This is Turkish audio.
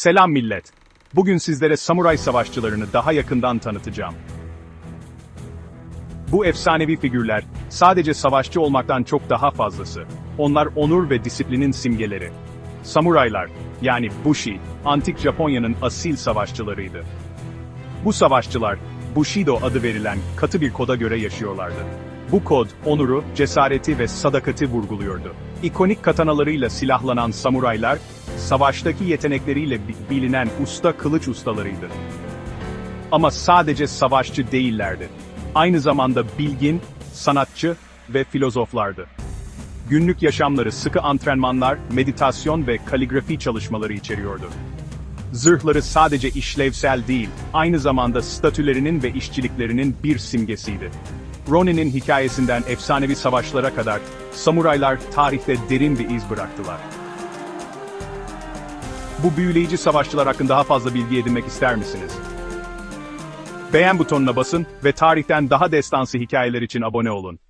Selam millet. Bugün sizlere samuray savaşçılarını daha yakından tanıtacağım. Bu efsanevi figürler sadece savaşçı olmaktan çok daha fazlası. Onlar onur ve disiplinin simgeleri. Samuraylar, yani Bushi, antik Japonya'nın asil savaşçılarıydı. Bu savaşçılar, Bushido adı verilen katı bir koda göre yaşıyorlardı. Bu kod, onuru, cesareti ve sadakati vurguluyordu. İkonik katanalarıyla silahlanan samuraylar, savaştaki yetenekleriyle bi- bilinen usta kılıç ustalarıydı. Ama sadece savaşçı değillerdi. Aynı zamanda bilgin, sanatçı ve filozoflardı. Günlük yaşamları sıkı antrenmanlar, meditasyon ve kaligrafi çalışmaları içeriyordu. Zırhları sadece işlevsel değil, aynı zamanda statülerinin ve işçiliklerinin bir simgesiydi. Ronin'in hikayesinden efsanevi savaşlara kadar, samuraylar tarihte derin bir iz bıraktılar. Bu büyüleyici savaşçılar hakkında daha fazla bilgi edinmek ister misiniz? Beğen butonuna basın ve tarihten daha destansı hikayeler için abone olun.